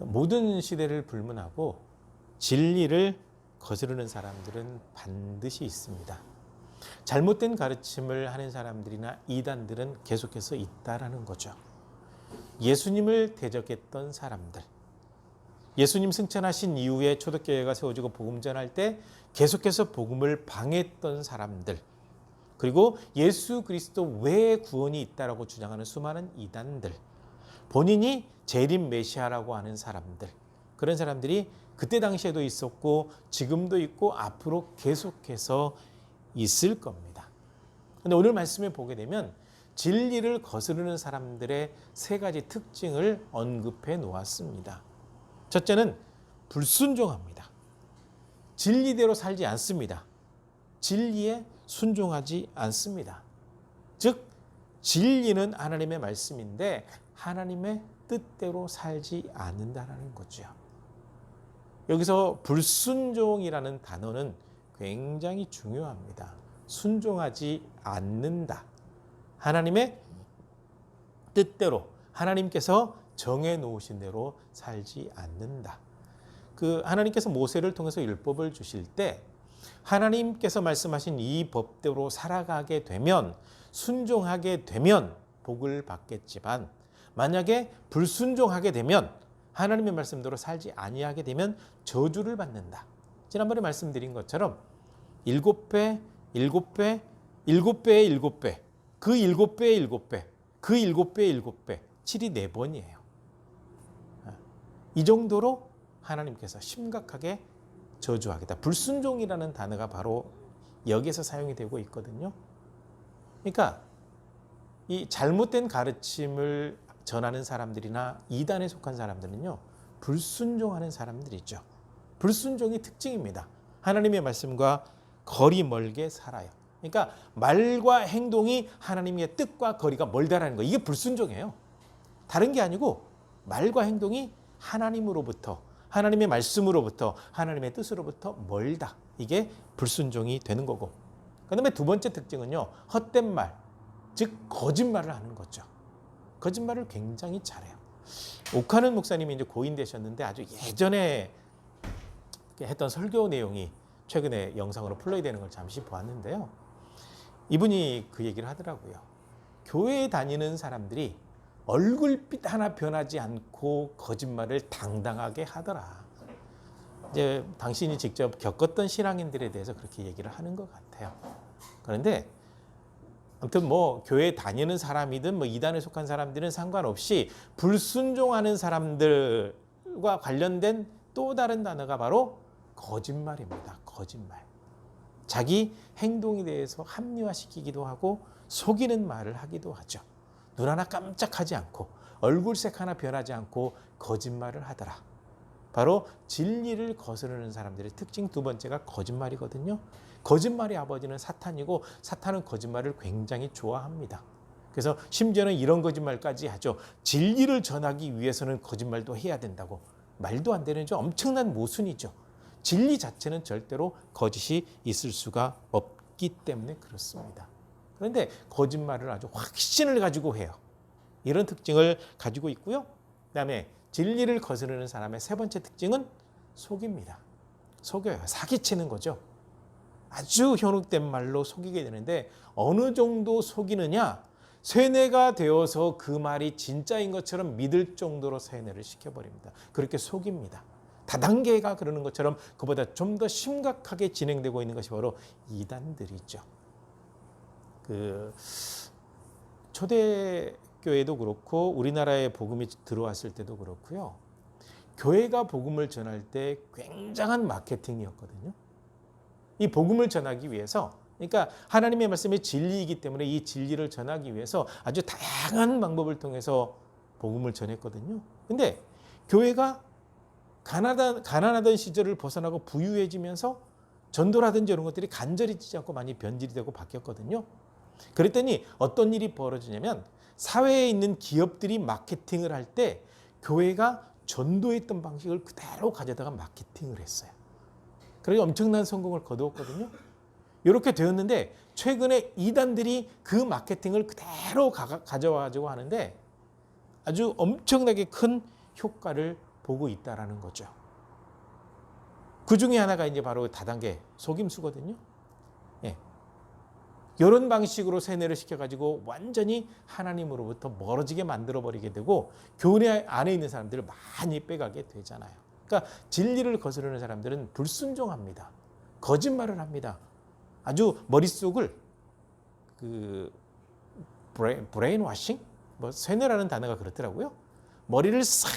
모든 시대를 불문하고 진리를 거스르는 사람들은 반드시 있습니다. 잘못된 가르침을 하는 사람들이나 이단들은 계속해서 있다라는 거죠. 예수님을 대적했던 사람들. 예수님 승천하신 이후에 초대교회가 세워지고 복음 전할 때 계속해서 복음을 방해했던 사람들. 그리고 예수 그리스도 외에 구원이 있다라고 주장하는 수많은 이단들. 본인이 재림 메시아라고 하는 사람들. 그런 사람들이 그때 당시에도 있었고 지금도 있고 앞으로 계속해서 있을 겁니다. 근데 오늘 말씀에 보게 되면 진리를 거스르는 사람들의 세 가지 특징을 언급해 놓았습니다. 첫째는 불순종합니다. 진리대로 살지 않습니다. 진리에 순종하지 않습니다. 즉, 진리는 하나님의 말씀인데 하나님의 뜻대로 살지 않는다라는 거죠. 여기서 불순종이라는 단어는 굉장히 중요합니다. 순종하지 않는다. 하나님의 뜻대로 하나님께서 정해 놓으신 대로 살지 않는다. 그 하나님께서 모세를 통해서 율법을 주실 때 하나님께서 말씀하신 이 법대로 살아가게 되면 순종하게 되면 복을 받겠지만 만약에 불순종하게 되면 하나님의 말씀대로 살지 아니하게 되면 저주를 받는다. 지난번에 말씀드린 것처럼 일곱 배, 일곱 배, 일곱 배의 일곱 배, 그 일곱 배의 일곱 배, 그 일곱 배의 일곱 배, 7이 네 번이에요. 이 정도로 하나님께서 심각하게 저주하겠다. 불순종이라는 단어가 바로 여기에서 사용이 되고 있거든요. 그러니까 이 잘못된 가르침을 전하는 사람들이나 이단에 속한 사람들은요, 불순종하는 사람들이죠. 불순종이 특징입니다. 하나님의 말씀과 거리 멀게 살아요. 그러니까 말과 행동이 하나님의 뜻과 거리가 멀다라는 거 이게 불순종이에요. 다른 게 아니고 말과 행동이 하나님으로부터 하나님의 말씀으로부터 하나님의 뜻으로부터 멀다. 이게 불순종이 되는 거고. 그다음에 두 번째 특징은요. 헛된 말, 즉 거짓말을 하는 거죠. 거짓말을 굉장히 잘해요. 옥하는 목사님이 이제 고인 되셨는데 아주 예전에 했던 설교 내용이 최근에 영상으로 플레이 되는 걸 잠시 보았는데요. 이분이 그 얘기를 하더라고요. 교회에 다니는 사람들이 얼굴빛 하나 변하지 않고 거짓말을 당당하게 하더라. 이제 당신이 직접 겪었던 신앙인들에 대해서 그렇게 얘기를 하는 것 같아요. 그런데 아무튼 뭐 교회 다니는 사람이든 뭐 이단에 속한 사람들은 상관없이 불순종하는 사람들과 관련된 또 다른 단어가 바로 거짓말입니다. 거짓말. 자기 행동에 대해서 합리화시키기도 하고 속이는 말을 하기도 하죠. 눈 하나 깜짝하지 않고 얼굴색 하나 변하지 않고 거짓말을 하더라. 바로 진리를 거스르는 사람들의 특징 두 번째가 거짓말이거든요. 거짓말의 아버지는 사탄이고 사탄은 거짓말을 굉장히 좋아합니다. 그래서 심지어는 이런 거짓말까지 하죠. 진리를 전하기 위해서는 거짓말도 해야 된다고. 말도 안 되는 좀 엄청난 모순이죠. 진리 자체는 절대로 거짓이 있을 수가 없기 때문에 그렇습니다. 그런데 거짓말을 아주 확신을 가지고 해요. 이런 특징을 가지고 있고요. 그다음에 진리를 거스르는 사람의 세 번째 특징은 속입니다. 속여요. 사기치는 거죠. 아주 현혹된 말로 속이게 되는데 어느 정도 속이느냐? 세뇌가 되어서 그 말이 진짜인 것처럼 믿을 정도로 세뇌를 시켜버립니다. 그렇게 속입니다. 다단계가 그러는 것처럼 그보다 좀 더 심각하게 진행되고 있는 것이 바로 이단들이죠. 그 초대교회도 그렇고 우리나라에 복음이 들어왔을 때도 그렇고요. 교회가 복음을 전할 때 굉장한 마케팅이었거든요. 이 복음을 전하기 위해서 그러니까 하나님의 말씀이 진리이기 때문에 이 진리를 전하기 위해서 아주 다양한 방법을 통해서 복음을 전했거든요. 근데 교회가 가난하던, 가난하던 시절을 벗어나고 부유해지면서 전도라든지 이런 것들이 간절해지지 않고 많이 변질이 되고 바뀌었거든요. 그랬더니 어떤 일이 벌어지냐면 사회에 있는 기업들이 마케팅을 할 때 교회가 전도했던 방식을 그대로 가져다가 마케팅을 했어요. 그래서 엄청난 성공을 거두었거든요. 이렇게 되었는데 최근에 이단들이 그 마케팅을 그대로 가, 져와 가지고 하는데 아주 엄청나게 큰 효과를 보고 있다라는 거죠. 그 중에 하나가 이제 바로 다단계 속임수거든요. 예. 이런 방식으로 세뇌를 시켜가지고 완전히 하나님으로부터 멀어지게 만들어버리게 되고 교회 안에 있는 사람들을 많이 빼가게 되잖아요. 그러니까 진리를 거스르는 사람들은 불순종합니다. 거짓말을 합니다. 아주 머릿속을 그 브레인, 브레인 와싱? 뭐 세뇌라는 단어가 그렇더라고요. 머리를 싹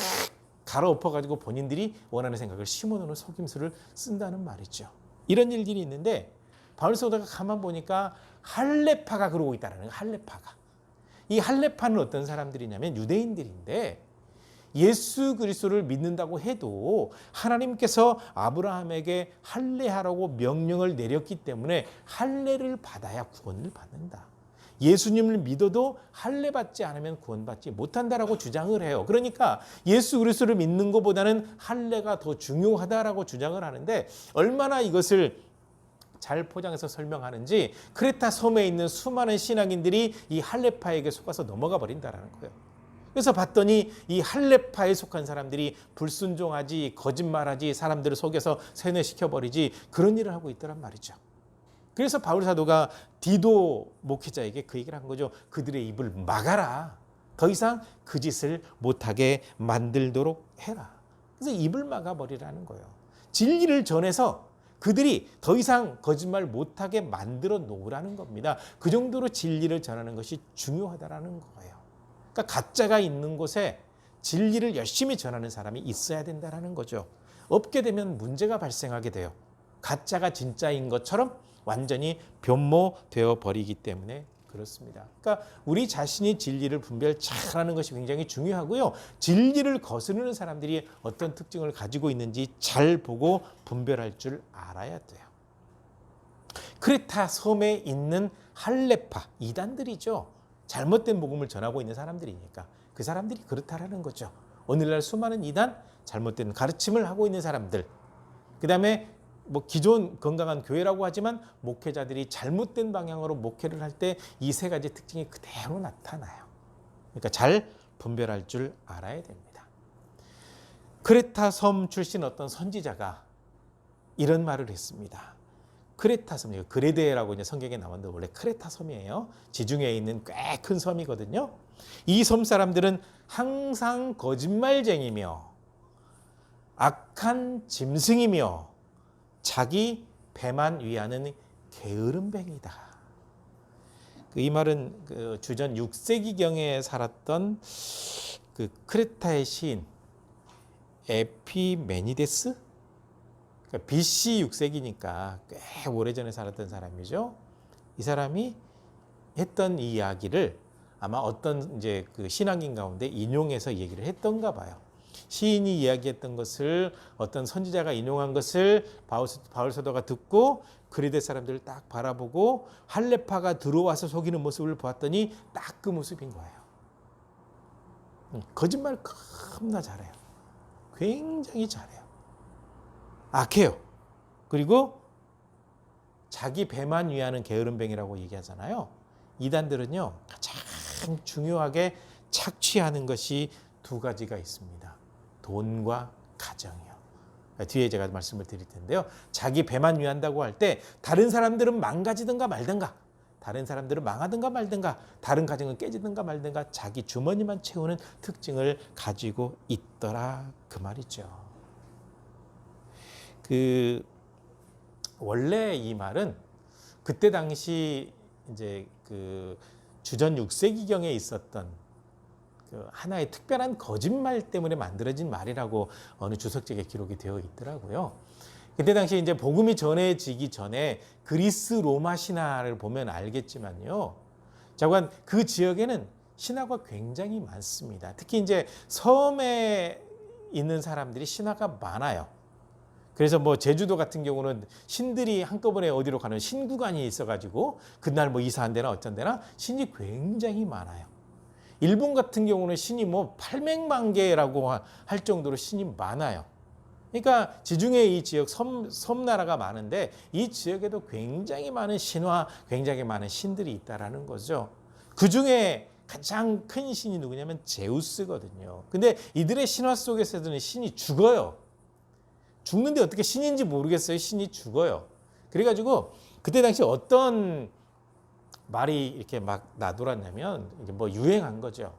갈아엎어 가지고 본인들이 원하는 생각을 심어놓는 속임수를 쓴다는 말이죠. 이런 일들이 있는데 바울 사도가 가만 보니까 할레파가 그러고 있다는 거예요. 할레파가. 이 할레파는 어떤 사람들이냐면 유대인들인데 예수 그리스도를 믿는다고 해도 하나님께서 아브라함에게 할례하라고 명령을 내렸기 때문에 할례를 받아야 구원을 받는다. 예수님을 믿어도 할례 받지 않으면 구원받지 못한다라고 주장을 해요. 그러니까 예수 그리스도를 믿는 것보다는 할례가 더 중요하다라고 주장을 하는데 얼마나 이것을 잘 포장해서 설명하는지 크레타 섬에 있는 수많은 신앙인들이 이 할레파에게 속아서 넘어가 버린다라는 거예요. 그래서 봤더니 이 할레파에 속한 사람들이 불순종하지 거짓말하지 사람들을 속여서 세뇌시켜 버리지 그런 일을 하고 있더란 말이죠. 그래서 바울 사도가 디도 목회자에게 그 얘기를 한 거죠. 그들의 입을 막아라. 더 이상 그 짓을 못하게 만들도록 해라. 그래서 입을 막아버리라는 거예요. 진리를 전해서 그들이 더 이상 거짓말 못하게 만들어 놓으라는 겁니다. 그 정도로 진리를 전하는 것이 중요하다라는 거예요. 그러니까 가짜가 있는 곳에 진리를 열심히 전하는 사람이 있어야 된다라는 거죠. 없게 되면 문제가 발생하게 돼요. 가짜가 진짜인 것처럼 완전히 변모되어 버리기 때문에 그렇습니다. 그러니까 우리 자신이 진리를 분별 잘하는 것이 굉장히 중요하고요. 진리를 거스르는 사람들이 어떤 특징을 가지고 있는지 잘 보고 분별할 줄 알아야 돼요. 크레타 섬에 있는 할레파 이단들이죠. 잘못된 복음을 전하고 있는 사람들이니까 그 사람들이 그렇다라는 거죠. 오늘날 수많은 이단 잘못된 가르침을 하고 있는 사람들. 그다음에 뭐 기존 건강한 교회라고 하지만 목회자들이 잘못된 방향으로 목회를 할 때 이 세 가지 특징이 그대로 나타나요. 그러니까 잘 분별할 줄 알아야 됩니다. 크레타 섬 출신 어떤 선지자가 이런 말을 했습니다. 크레타 섬, 그레데라고 이제 성경에 나왔는데 원래 크레타 섬이에요. 지중해에 있는 꽤 큰 섬이거든요. 이 섬 사람들은 항상 거짓말쟁이며 악한 짐승이며 자기 배만 위하는 게으름뱅이다. 그이 말은 그 주전 6세기경에 살았던 그 크레타의 시인 에피메니데스 그러니까 BC 6세기니까 꽤 오래전에 살았던 사람이죠. 이 사람이 했던 이 이야기를 아마 어떤 이제 그 신앙인 가운데 인용해서 얘기를 했던가 봐요. 시인이 이야기했던 것을 어떤 선지자가 인용한 것을 바울, 사도가 듣고 그리데 사람들을 딱 바라보고 할레파가 들어와서 속이는 모습을 보았더니 딱 그 모습인 거예요. 음, 거짓말 겁나 잘해요. 굉장히 잘해요. 악해요. 그리고 자기 배만 위하는 게으름뱅이라고 얘기하잖아요. 이단들은요 가장 중요하게 착취하는 것이 두 가지가 있습니다. 돈과 가정이요. 뒤에 제가 말씀을 드릴 텐데요. 자기 배만 위한다고 할 때 다른 사람들은 망가지든가 말든가 다른 사람들은 망하든가 말든가 다른 가정은 깨지든가 말든가 자기 주머니만 채우는 특징을 가지고 있더라 그 말이죠. 그 원래 이 말은 그때 당시 이제 그 주전 6세기경에 있었던 그 하나의 특별한 거짓말 때문에 만들어진 말이라고 어느 주석책에 기록이 되어 있더라고요. 그때 당시 이제 복음이 전해지기 전에 그리스 로마 신화를 보면 알겠지만요. 자관 그 지역에는 신화가 굉장히 많습니다. 특히 이제 섬에 있는 사람들이 신화가 많아요. 그래서 뭐 제주도 같은 경우는 신들이 한꺼번에 어디로 가는 신구간이 있어가지고 그날 뭐 이사한 데나 어쩐 데나 신이 굉장히 많아요. 일본 같은 경우는 신이 뭐 800만 개라고 할 정도로 신이 많아요. 그러니까 지중해 이 지역 섬, 섬나라가 많은데 이 지역에도 굉장히 많은 신화, 굉장히 많은 신들이 있다라는 거죠. 그 중에 가장 큰 신이 누구냐면 제우스거든요. 근데 이들의 신화 속에서는 신이 죽어요. 죽는데 어떻게 신인지 모르겠어요. 신이 죽어요. 그래가지고 그때 당시 어떤 말이 이렇게 막 나돌았냐면 이게 뭐 유행한 거죠.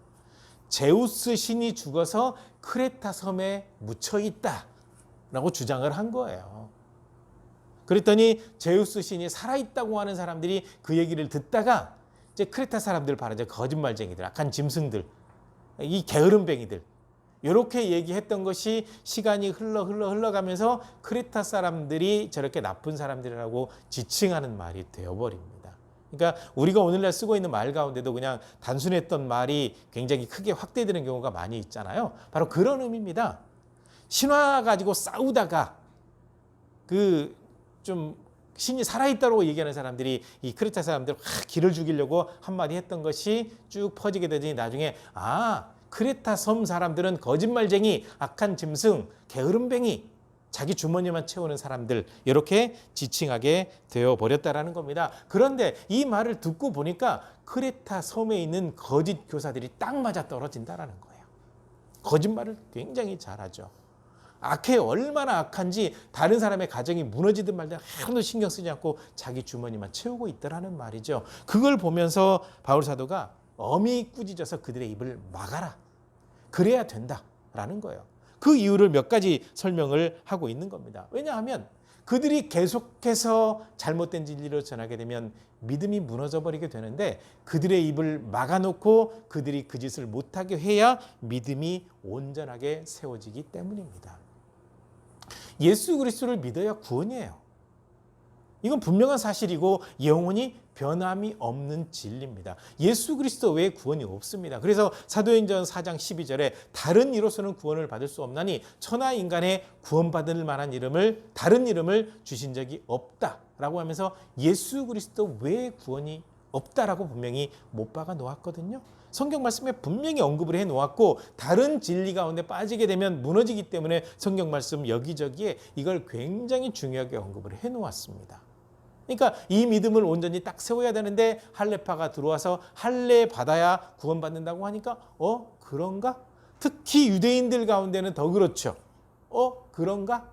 제우스 신이 죽어서 크레타 섬에 묻혀 있다라고 주장을 한 거예요. 그랬더니 제우스 신이 살아 있다고 하는 사람들이 그 얘기를 듣다가 이제 크레타 사람들 바로 이제 거짓말쟁이들, 악한 짐승들, 이 게으름뱅이들 이렇게 얘기했던 것이 시간이 흘러 흘러 흘러가면서 크레타 사람들이 저렇게 나쁜 사람들이라고 지칭하는 말이 되어버립니다. 그러니까 우리가 오늘날 쓰고 있는 말 가운데도 그냥 단순했던 말이 굉장히 크게 확대되는 경우가 많이 있잖아요. 바로 그런 의미입니다. 신화 가지고 싸우다가 그 좀 신이 살아있다고 얘기하는 사람들이 이 크레타 사람들 확 길을 죽이려고 한마디 했던 것이 쭉 퍼지게 되더니 나중에 아 크레타 섬 사람들은 거짓말쟁이, 악한 짐승, 게으름뱅이, 자기 주머니만 채우는 사람들 이렇게 지칭하게 되어 버렸다라는 겁니다. 그런데 이 말을 듣고 보니까 크레타 섬에 있는 거짓 교사들이 딱 맞아 떨어진다라는 거예요. 거짓말을 굉장히 잘하죠. 악해 얼마나 악한지 다른 사람의 가정이 무너지든 말든 하나도 신경 쓰지 않고 자기 주머니만 채우고 있더라는 말이죠. 그걸 보면서 바울 사도가 어미 꾸짖어서 그들의 입을 막아라. 그래야 된다라는 거예요. 그 이유를 몇 가지 설명을 하고 있는 겁니다. 왜냐하면 그들이 계속해서 잘못된 진리를 전하게 되면 믿음이 무너져 버리게 되는데 그들의 입을 막아놓고 그들이 그 짓을 못하게 해야 믿음이 온전하게 세워지기 때문입니다. 예수 그리스도를 믿어야 구원이에요. 이건 분명한 사실이고 영원히 변함이 없는 진리입니다. 예수 그리스도 외에 구원이 없습니다. 그래서 사도행전 4장 12절에 다른 이로서는 구원을 받을 수 없나니 천하 인간의 구원받을 만한 이름을 다른 이름을 주신 적이 없다라고 하면서 예수 그리스도 외에 구원이 없다라고 분명히 못 박아 놓았거든요. 성경 말씀에 분명히 언급을 해 놓았고 다른 진리 가운데 빠지게 되면 무너지기 때문에 성경 말씀 여기저기에 이걸 굉장히 중요하게 언급을 해 놓았습니다. 그러니까 이 믿음을 온전히 딱 세워야 되는데 할례파가 들어와서 할례 받아야 구원받는다고 하니까 어 그런가? 특히 유대인들 가운데는 더 그렇죠. 어 그런가?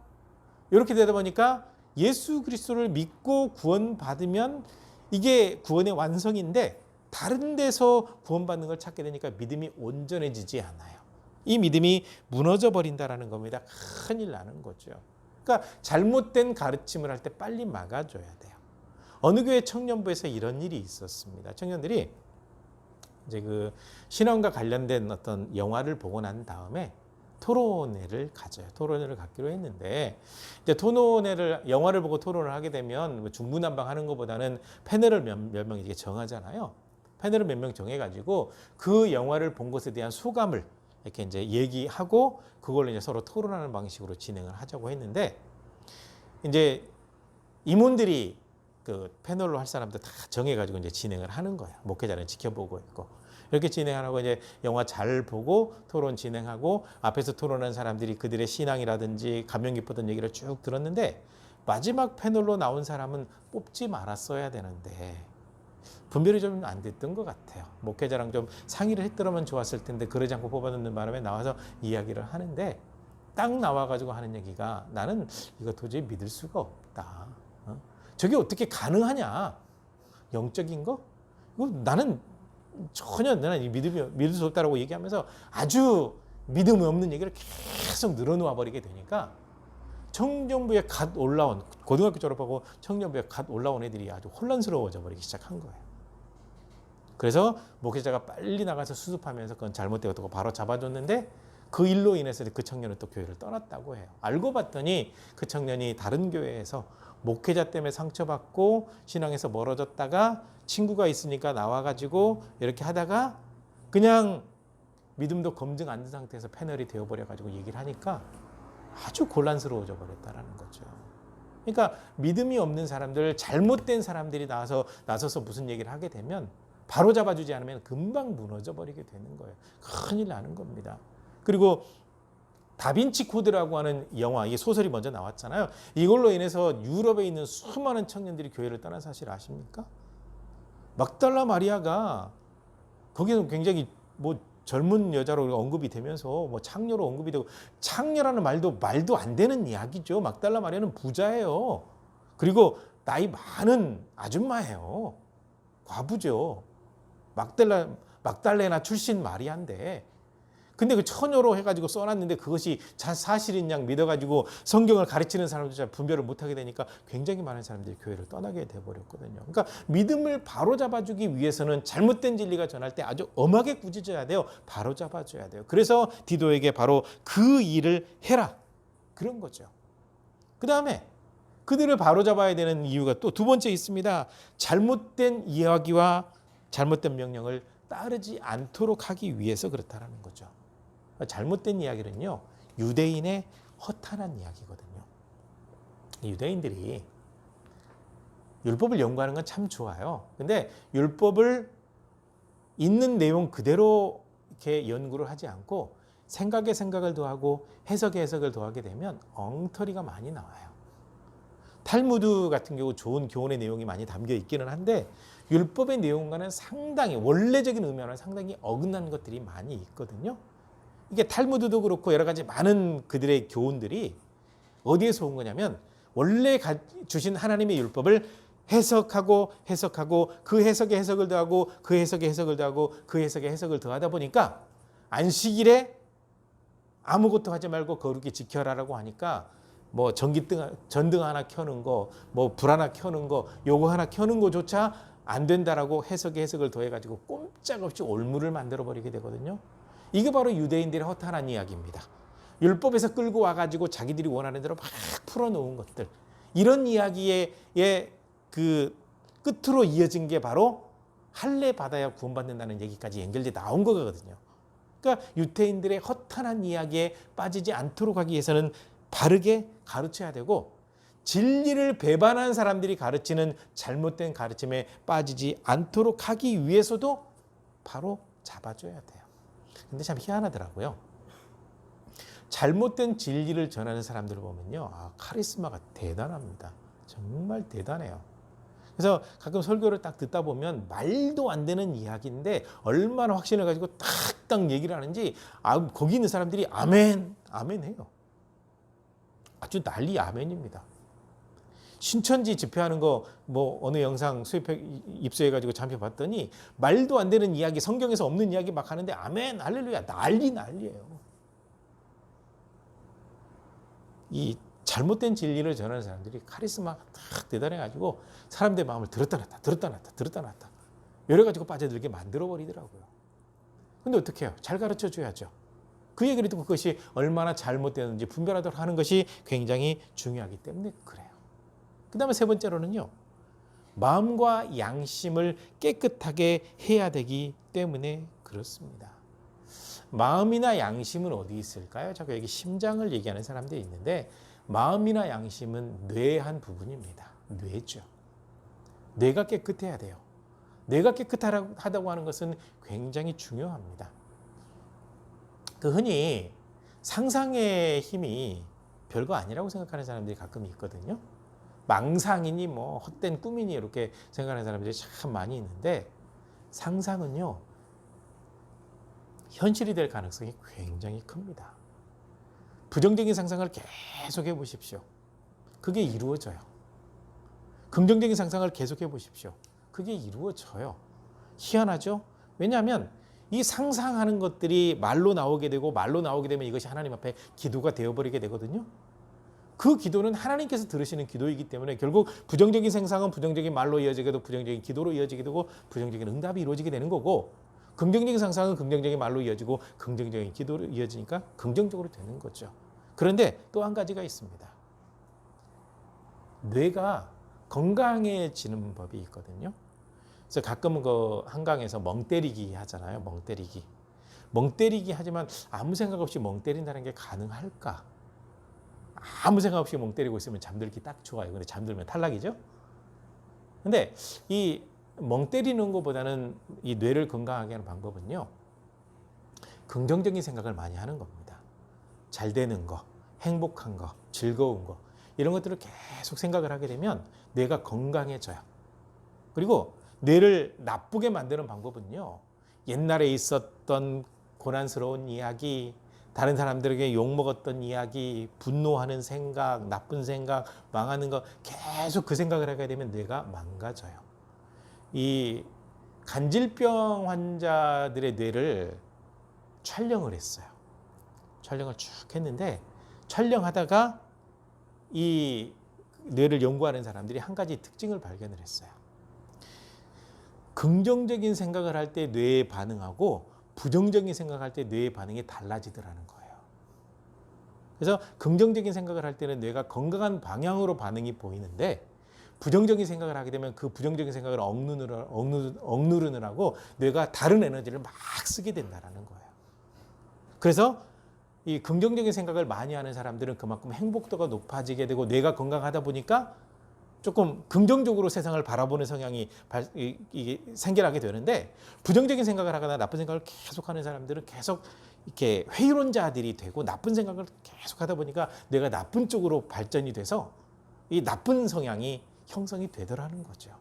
이렇게 되다 보니까 예수 그리스도를 믿고 구원받으면 이게 구원의 완성인데 다른 데서 구원받는 걸 찾게 되니까 믿음이 온전해지지 않아요. 이 믿음이 무너져 버린다라는 겁니다. 큰일 나는 거죠. 그러니까 잘못된 가르침을 할 때 빨리 막아줘야 돼요. 어느 교회 청년부에서 이런 일이 있었습니다. 청년들이 이제 그 신앙과 관련된 어떤 영화를 보고 난 다음에 토론회를 가져요. 토론회를 갖기로 했는데 이제 토론회를 영화를 보고 토론을 하게 되면 뭐 중구난방 하는 것보다는 패널을 몇, 몇명 이렇게 정하잖아요. 패널을 몇 명 정해가지고 그 영화를 본 것에 대한 소감을 이렇게 이제 얘기하고 그걸로 이제 서로 토론하는 방식으로 진행을 하자고 했는데 이제 임원들이 그 패널로 할 사람들 다 정해가지고 이제 진행을 하는 거야. 목회자는 지켜보고 있고. 이렇게 진행하고 이제 영화 잘 보고 토론 진행하고 앞에서 토론한 사람들이 그들의 신앙이라든지 감명 깊었던 얘기를 쭉 들었는데 마지막 패널로 나온 사람은 뽑지 말았어야 되는데 분별이 좀 안 됐던 것 같아요. 목회자랑 좀 상의를 했더라면 좋았을 텐데 그러지 않고 뽑아놓는 바람에 나와서 이야기를 하는데 딱 나와가지고 하는 얘기가 나는 이거 도저히 믿을 수가 없다. 어? 저게 어떻게 가능하냐? 영적인 거? 이거 나는 전혀 나는 믿음이 믿을 수 없다라고 얘기하면서 아주 믿음이 없는 얘기를 계속 늘어놓아 버리게 되니까 청년부에 갓 올라온 고등학교 졸업하고 청년부에 갓 올라온 애들이 아주 혼란스러워져 버리기 시작한 거예요. 그래서 목회자가 빨리 나가서 수습하면서 그건 잘못되었다고 바로 잡아줬는데 그 일로 인해서 그 청년은 또 교회를 떠났다고 해요. 알고 봤더니 그 청년이 다른 교회에서 목회자 때문에 상처받고 신앙에서 멀어졌다가 친구가 있으니까 나와가지고 이렇게 하다가 그냥 믿음도 검증 안 된 상태에서 패널이 되어버려가지고 얘기를 하니까 아주 곤란스러워져 버렸다라는 거죠. 그러니까 믿음이 없는 사람들, 잘못된 사람들이 나와서 나서서 무슨 얘기를 하게 되면 바로 잡아주지 않으면 금방 무너져 버리게 되는 거예요. 큰일 나는 겁니다. 그리고 다빈치 코드라고 하는 영화, 이 소설이 먼저 나왔잖아요. 이걸로 인해서 유럽에 있는 수많은 청년들이 교회를 떠난 사실 아십니까? 막달라 마리아가 거기서 굉장히 뭐 젊은 여자로 언급이 되면서 뭐 창녀로 언급이 되고 창녀라는 말도 말도 안 되는 이야기죠. 막달라 마리아는 부자예요. 그리고 나이 많은 아줌마예요. 과부죠. 막달라 막달레나 출신 마리아인데 근데 그 처녀로 해가지고 써놨는데 그것이 자 사실인 양 믿어가지고 성경을 가르치는 사람들 잘 분별을 못하게 되니까 굉장히 많은 사람들이 교회를 떠나게 돼버렸거든요. 그러니까 믿음을 바로 잡아주기 위해서는 잘못된 진리가 전할 때 아주 엄하게 꾸짖어야 돼요. 바로 잡아줘야 돼요. 그래서 디도에게 바로 그 일을 해라 그런 거죠. 그 다음에 그들을 바로 잡아야 되는 이유가 또 두 번째 있습니다. 잘못된 이야기와 잘못된 명령을 따르지 않도록 하기 위해서 그렇다라는 거죠. 잘못된 이야기는요, 유대인의 허탄한 이야기거든요. 유대인들이 율법을 연구하는 건 참 좋아요. 근데 율법을 있는 내용 그대로 이렇게 연구를 하지 않고 생각에 생각을 더하고 해석에 해석을 더하게 되면 엉터리가 많이 나와요. 탈무드 같은 경우 좋은 교훈의 내용이 많이 담겨 있기는 한데 율법의 내용과는 상당히 원래적인 의미와는 상당히 어긋난 것들이 많이 있거든요. 이게 탈무드도 그렇고 여러 가지 많은 그들의 교훈들이 어디에서 온 거냐면 원래 주신 하나님의 율법을 해석하고 해석하고 그 해석에 해석을 더하고 그 해석에 해석을 더하고 그 해석에 해석을 더하다 보니까 안식일에 아무것도 하지 말고 거룩히 지켜라라고 하니까 뭐 전기등 전등 하나 켜는 거, 뭐 불 하나 켜는 거, 요거 하나 켜는 거조차 안 된다라고 해석에 해석을 더해 가지고 꼼짝없이 올무를 만들어 버리게 되거든요. 이게 바로 유대인들의 허탄한 이야기입니다. 율법에서 끌고 와가지고 자기들이 원하는 대로 막 풀어놓은 것들. 이런 이야기의 그 끝으로 이어진 게 바로 할례 받아야 구원받는다는 얘기까지 연결돼 나온 거거든요. 그러니까 유태인들의 허탄한 이야기에 빠지지 않도록 하기 위해서는 바르게 가르쳐야 되고 진리를 배반한 사람들이 가르치는 잘못된 가르침에 빠지지 않도록 하기 위해서도 바로 잡아줘야 돼요. 근데 참 희한하더라고요. 잘못된 진리를 전하는 사람들을 보면요. 아, 카리스마가 대단합니다. 정말 대단해요. 그래서 가끔 설교를 딱 듣다 보면 말도 안 되는 이야기인데 얼마나 확신을 가지고 딱딱 얘기를 하는지 아, 거기 있는 사람들이 아멘, 아멘 해요. 아주 난리 아멘입니다. 신천지 집회하는 거 뭐 어느 영상 수입해 입수해 가지고 잠표 봤더니 말도 안 되는 이야기 성경에서 없는 이야기 막 하는데 아멘 할렐루야 난리 난리예요. 이 잘못된 진리를 전하는 사람들이 카리스마 딱 대단해 가지고 사람들의 마음을 들었다 놨다 들었다 놨다 들었다 놨다 이래 가지고 빠져들게 만들어 버리더라고요. 근데 어떻게 해요? 잘 가르쳐 줘야죠. 그 얘기를 듣고 그것이 얼마나 잘못되는지 분별하도록 하는 것이 굉장히 중요하기 때문에 그래요. 그 다음에 세 번째로는요. 마음과 양심을 깨끗하게 해야 되기 때문에 그렇습니다. 마음이나 양심은 어디 있을까요? 자꾸 여기 심장을 얘기하는 사람들이 있는데 마음이나 양심은 뇌의 한 부분입니다. 뇌죠. 뇌가 깨끗해야 돼요. 뇌가 깨끗하다고 하는 것은 굉장히 중요합니다. 그 흔히 상상의 힘이 별거 아니라고 생각하는 사람들이 가끔 있거든요. 망상이니 뭐 헛된 꿈이니 이렇게 생각하는 사람들이 참 많이 있는데 상상은요 현실이 될 가능성이 굉장히 큽니다. 부정적인 상상을 계속 해 보십시오. 그게 이루어져요. 긍정적인 상상을 계속 해 보십시오. 그게 이루어져요. 희한하죠? 왜냐하면 이 상상하는 것들이 말로 나오게 되고 말로 나오게 되면 이것이 하나님 앞에 기도가 되어버리게 되거든요. 그 기도는 하나님께서 들으시는 기도이기 때문에 결국 부정적인 생상은 부정적인 말로 이어지게도 부정적인 기도로 이어지게 되고 부정적인 응답이 이루어지게 되는 거고 긍정적인 상상은 긍정적인 말로 이어지고 긍정적인 기도로 이어지니까 긍정적으로 되는 거죠. 그런데 또 한 가지가 있습니다. 뇌가 건강해지는 법이 있거든요. 그래서 가끔은 그 한강에서 멍 때리기 하잖아요. 멍 때리기. 멍 때리기 하지만 아무 생각 없이 멍 때린다는 게 가능할까? 아무 생각 없이 멍 때리고 있으면 잠들기 딱 좋아요. 근데 잠들면 탈락이죠. 근데 이 멍 때리는 것보다는 이 뇌를 건강하게 하는 방법은요. 긍정적인 생각을 많이 하는 겁니다. 잘 되는 거, 행복한 거, 즐거운 거 이런 것들을 계속 생각을 하게 되면 뇌가 건강해져요. 그리고 뇌를 나쁘게 만드는 방법은요. 옛날에 있었던 고난스러운 이야기, 다른 사람들에게 욕먹었던 이야기, 분노하는 생각, 나쁜 생각, 망하는 거 계속 그 생각을 하게 되면 뇌가 망가져요. 이 간질병 환자들의 뇌를 촬영을 했어요. 촬영을 쭉 했는데 촬영하다가 이 뇌를 연구하는 사람들이 한 가지 특징을 발견을 했어요. 긍정적인 생각을 할 때 뇌의 반응하고 부정적인 생각할 때 뇌의 반응이 달라지더라는 거예요. 그래서 긍정적인 생각을 할 때는 뇌가 건강한 방향으로 반응이 보이는데 부정적인 생각을 하게 되면 그 부정적인 생각을 억누르, 억누르, 억누르느라고 뇌가 다른 에너지를 막 쓰게 된다라는 거예요. 그래서 이 긍정적인 생각을 많이 하는 사람들은 그만큼 행복도가 높아지게 되고 뇌가 건강하다 보니까 조금 긍정적으로 세상을 바라보는 성향이 발, 이, 이게 생겨나게 되는데 부정적인 생각을 하거나 나쁜 생각을 계속하는 사람들은 계속 이렇게 회의론자들이 되고 나쁜 생각을 계속 하다 보니까 뇌가 나쁜 쪽으로 발전이 돼서 이 나쁜 성향이 형성이 되더라는 거죠.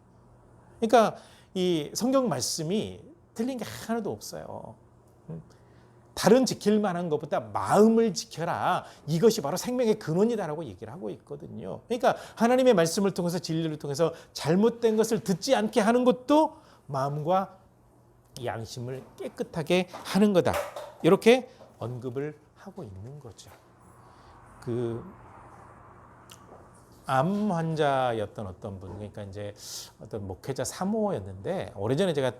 그러니까 이 성경 말씀이 틀린 게 하나도 없어요. 음. 다른 지킬 만한 것보다 마음을 지켜라. 이것이 바로 생명의 근원이다라고 얘기를 하고 있거든요. 그러니까 하나님의 말씀을 통해서 진리를 통해서 잘못된 것을 듣지 않게 하는 것도 마음과 양심을 깨끗하게 하는 거다. 이렇게 언급을 하고 있는 거죠. 그 암 환자였던 어떤 분, 그러니까 이제 어떤 목회자 사모였는데 오래전에 제가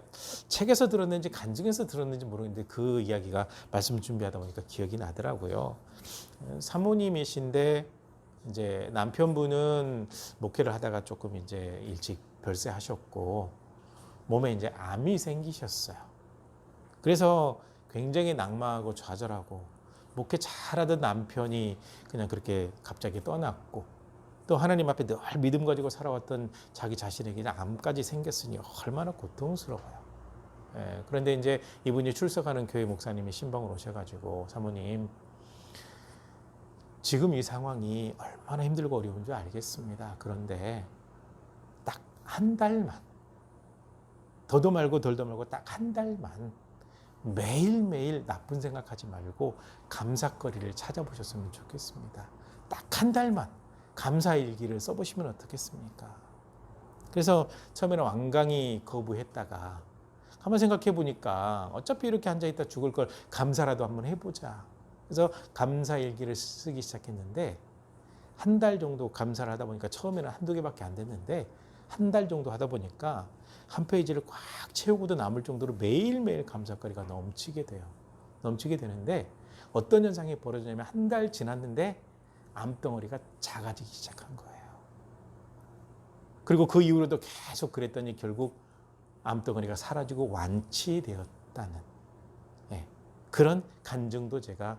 책에서 들었는지 간증에서 들었는지 모르겠는데 그 이야기가 말씀 준비하다 보니까 기억이 나더라고요. 사모님이신데 이제 남편분은 목회를 하다가 조금 이제 일찍 별세하셨고 몸에 이제 암이 생기셨어요. 그래서 굉장히 낙마하고 좌절하고 목회 잘하던 남편이 그냥 그렇게 갑자기 떠났고 또 하나님 앞에 늘 믿음 가지고 살아왔던 자기 자신에게 암까지 생겼으니 얼마나 고통스러워요. 예, 그런데 이제 이분이 출석하는 교회 목사님이 신방을 오셔가지고 사모님 지금 이 상황이 얼마나 힘들고 어려운 줄 알겠습니다. 그런데 딱 한 달만 더도 말고 덜도 말고 딱 한 달만 매일매일 나쁜 생각하지 말고 감사거리를 찾아보셨으면 좋겠습니다. 딱 한 달만 감사 일기를 써보시면 어떻겠습니까? 그래서 처음에는 완강히 거부했다가 한번 생각해 보니까 어차피 이렇게 앉아 있다 죽을 걸 감사라도 한번 해보자. 그래서 감사 일기를 쓰기 시작했는데 한 달 정도 감사를 하다 보니까 처음에는 한두 개밖에 안 됐는데 한 달 정도 하다 보니까 한 페이지를 꽉 채우고도 남을 정도로 매일매일 감사거리가 넘치게 돼요. 넘치게 되는데 어떤 현상이 벌어지냐면 한 달 지났는데 암덩어리가 작아지기 시작한 거예요. 그리고 그 이후로도 계속 그랬더니 결국 암덩어리가 사라지고 완치되었다는 예, 그런 간증도 제가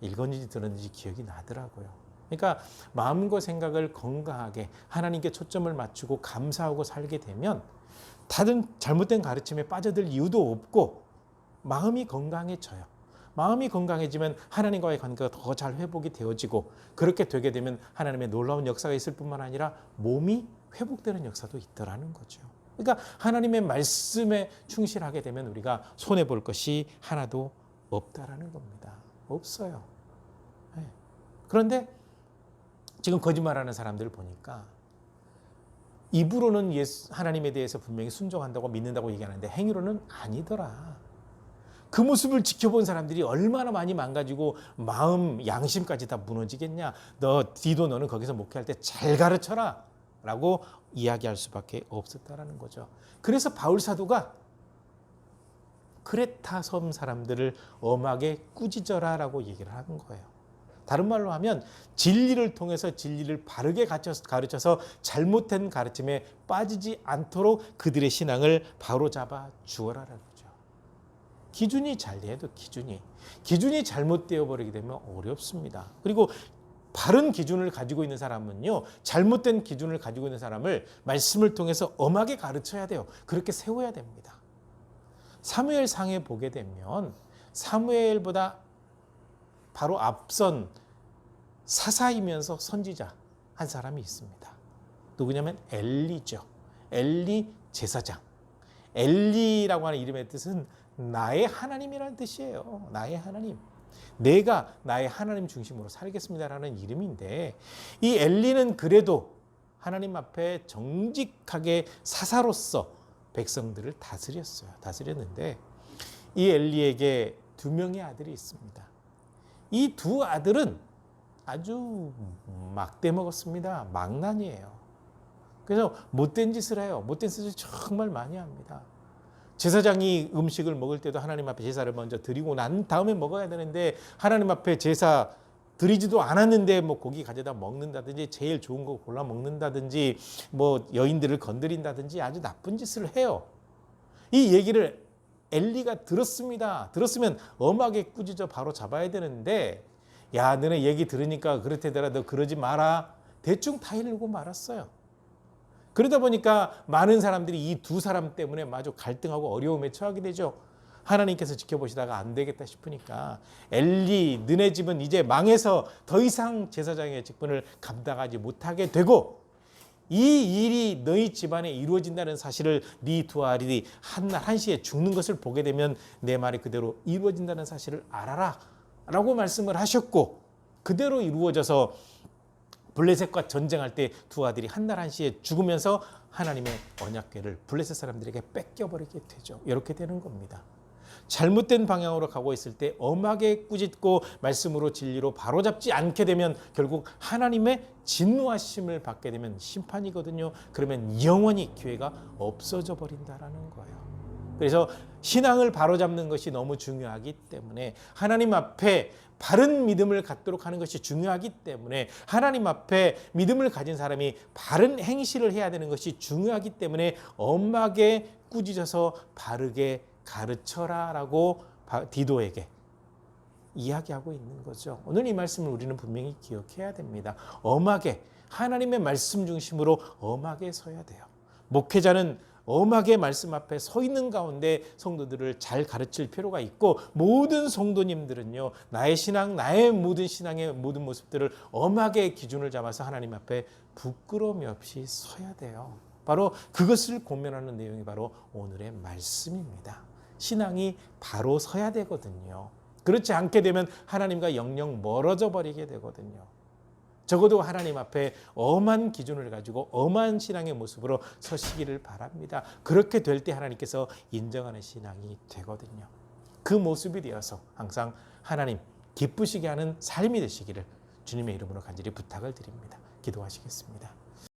읽었는지 들었는지 기억이 나더라고요. 그러니까 마음과 생각을 건강하게 하나님께 초점을 맞추고 감사하고 살게 되면 다른 잘못된 가르침에 빠져들 이유도 없고 마음이 건강해져요. 마음이 건강해지면 하나님과의 관계가 더 잘 회복이 되어지고 그렇게 되게 되면 하나님의 놀라운 역사가 있을 뿐만 아니라 몸이 회복되는 역사도 있더라는 거죠. 그러니까 하나님의 말씀에 충실하게 되면 우리가 손해 볼 것이 하나도 없다라는 겁니다. 없어요. 네. 그런데 지금 거짓말하는 사람들을 보니까 입으로는 예수, 하나님에 대해서 분명히 순종한다고 믿는다고 얘기하는데 행위로는 아니더라. 그 모습을 지켜본 사람들이 얼마나 많이 망가지고 마음 양심까지 다 무너지겠냐. 너 디도 너는 거기서 목회할 때 잘 가르쳐라. 라고 이야기할 수밖에 없었다라는 거죠. 그래서 바울 사도가 크레타 섬 사람들을 엄하게 꾸짖어라라고 얘기를 하는 거예요. 다른 말로 하면 진리를 통해서 진리를 바르게 가르쳐서 잘못된 가르침에 빠지지 않도록 그들의 신앙을 바로잡아 주어라라는 기준이 잘 돼야 돼 기준이. 기준이 잘못되어 버리게 되면 어렵습니다. 그리고 바른 기준을 가지고 있는 사람은요, 잘못된 기준을 가지고 있는 사람을 말씀을 통해서 엄하게 가르쳐야 돼요. 그렇게 세워야 됩니다. 사무엘 상에 보게 되면 사무엘보다 바로 앞선 사사이면서 선지자 한 사람이 있습니다. 누구냐면 엘리죠. 엘리 제사장. 엘리라고 하는 이름의 뜻은 나의 하나님이라는 뜻이에요. 나의 하나님. 내가 나의 하나님 중심으로 살겠습니다라는 이름인데 이 엘리는 그래도 하나님 앞에 정직하게 사사로서 백성들을 다스렸어요. 다스렸는데 이 엘리에게 두 명의 아들이 있습니다. 이 두 아들은 아주 막대 먹었습니다. 망난이에요. 그래서 못된 짓을 해요. 못된 짓을 정말 많이 합니다. 제사장이 음식을 먹을 때도 하나님 앞에 제사를 먼저 드리고 난 다음에 먹어야 되는데 하나님 앞에 제사 드리지도 않았는데 뭐 고기 가져다 먹는다든지 제일 좋은 거 골라 먹는다든지 뭐 여인들을 건드린다든지 아주 나쁜 짓을 해요. 이 얘기를 엘리가 들었습니다. 들었으면 엄하게 꾸짖어 바로 잡아야 되는데 야 너네 얘기 들으니까 그렇대더라 너 그러지 마라 대충 다 이르고 말았어요. 그러다 보니까 많은 사람들이 이 두 사람 때문에 마주 갈등하고 어려움에 처하게 되죠. 하나님께서 지켜보시다가 안 되겠다 싶으니까 엘리 너네 집은 이제 망해서 더 이상 제사장의 직분을 감당하지 못하게 되고 이 일이 너희 집안에 이루어진다는 사실을 네 두 아들이 한날 한시에 죽는 것을 보게 되면 내 말이 그대로 이루어진다는 사실을 알아라 라고 말씀을 하셨고 그대로 이루어져서 블레셋과 전쟁할 때 두 아들이 한날 한시에 죽으면서 하나님의 언약궤를 블레셋 사람들에게 뺏겨버리게 되죠. 이렇게 되는 겁니다. 잘못된 방향으로 가고 있을 때 엄하게 꾸짖고 말씀으로 진리로 바로잡지 않게 되면 결국 하나님의 진노하심을 받게 되면 심판이거든요. 그러면 영원히 기회가 없어져 버린다라는 거예요. 그래서 신앙을 바로잡는 것이 너무 중요하기 때문에 하나님 앞에 바른 믿음을 갖도록 하는 것이 중요하기 때문에 하나님 앞에 믿음을 가진 사람이 바른 행실을 해야 되는 것이 중요하기 때문에 엄하게 꾸짖어서 바르게 가르쳐라라고 디도에게 이야기하고 있는 거죠. 오늘 이 말씀을 우리는 분명히 기억해야 됩니다. 엄하게 하나님의 말씀 중심으로 엄하게 서야 돼요. 목회자는 엄하게 말씀 앞에 서 있는 가운데 성도들을 잘 가르칠 필요가 있고 모든 성도님들은요 나의 신앙 나의 모든 신앙의 모든 모습들을 엄하게 기준을 잡아서 하나님 앞에 부끄러움이 없이 서야 돼요. 바로 그것을 고면하는 내용이 바로 오늘의 말씀입니다. 신앙이 바로 서야 되거든요. 그렇지 않게 되면 하나님과 영영 멀어져 버리게 되거든요. 적어도 하나님 앞에 엄한 기준을 가지고 엄한 신앙의 모습으로 서시기를 바랍니다. 그렇게 될 때 하나님께서 인정하는 신앙이 되거든요. 그 모습이 되어서 항상 하나님 기쁘시게 하는 삶이 되시기를 주님의 이름으로 간절히 부탁을 드립니다. 기도하시겠습니다.